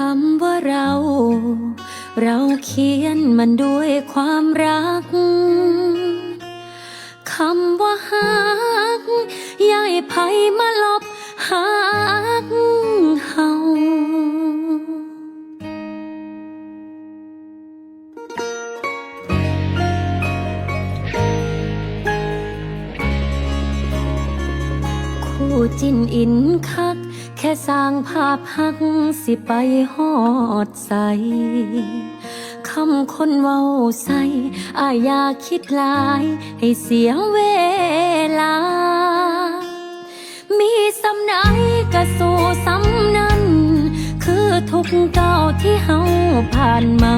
คำว่าเรา เราเขียนมันด้วยความรัก คำว่าหักยายไผมาลบหักเฮาคู่จินอินคัก ค่สร้างภาพหักสิไปหอดใส คำคนเว้าใส่อายอยาคิดลาย ให้เสียเวลา มีสำไหนก็สู่สำนั้น คือทุกเก้าที่เฮาผ่านมา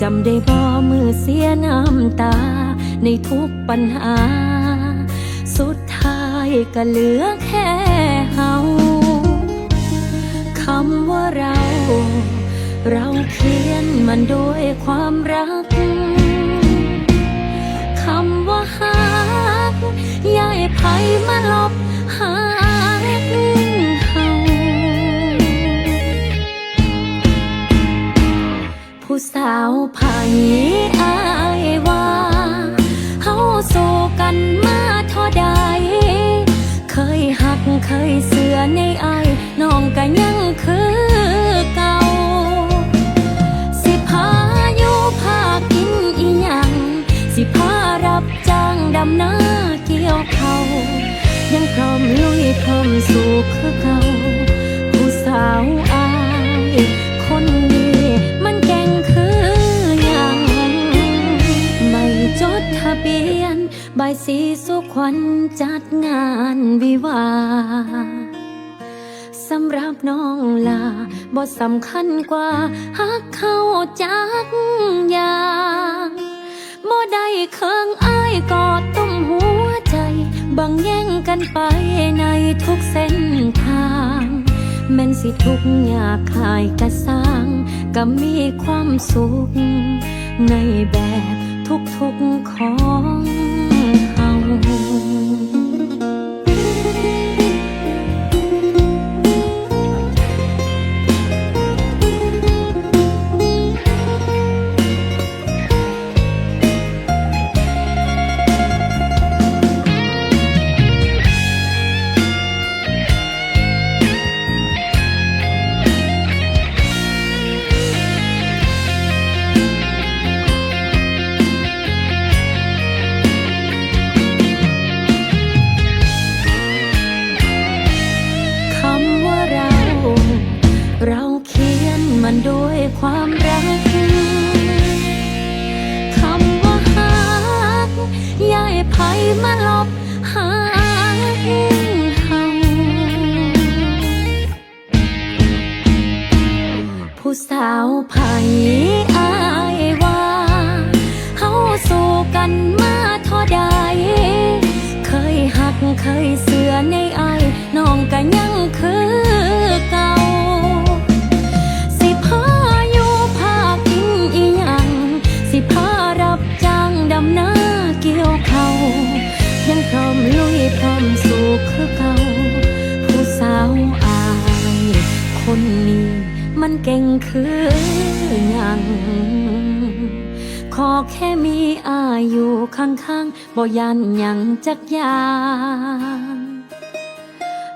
จำได้บ่มือเสียน้ำตา ในทุกปัญหา สุดท้ายก็เหลือแค่ ความรัก คำว่าหักยายไผมาลบหักเฮาผู้สาวไผอายว่าเฮาสู้กันมาเท่าใด เคยหักเคยเสือในอายน้องก็ยังคือ ยังพร้อมลุยพร้อมสู้คือเก่าผู้สาวอายคนนี้มันแก่งคือหยังไม่จดทะเบียนใบสีสุขวัญจัดงานวิวาสำหรับน้องลาบ่สำคัญกว่าหักเข้าจักอย่างบ่ได้เคิงอ้าย ไปในทุกเส้นทางแม่นสิทุกอยากขายกระสร้าง ก็มีความสุข ในแบบทุกๆขอ มันด้วยความรักคำว่าหักยายไผมาลบหักเฮาผู้สาวไผ พร้อมสู้คือเก่าผู้สาวอาย คนนี้มันเก่งคือหยัง ขอแค่มีอายอยู่ข้างๆบ่ยันหยังจักยาง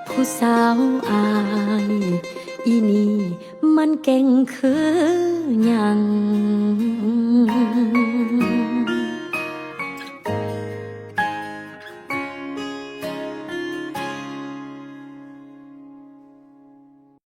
ผู้สาวอาย อีนี่มันเก่งคือหยัง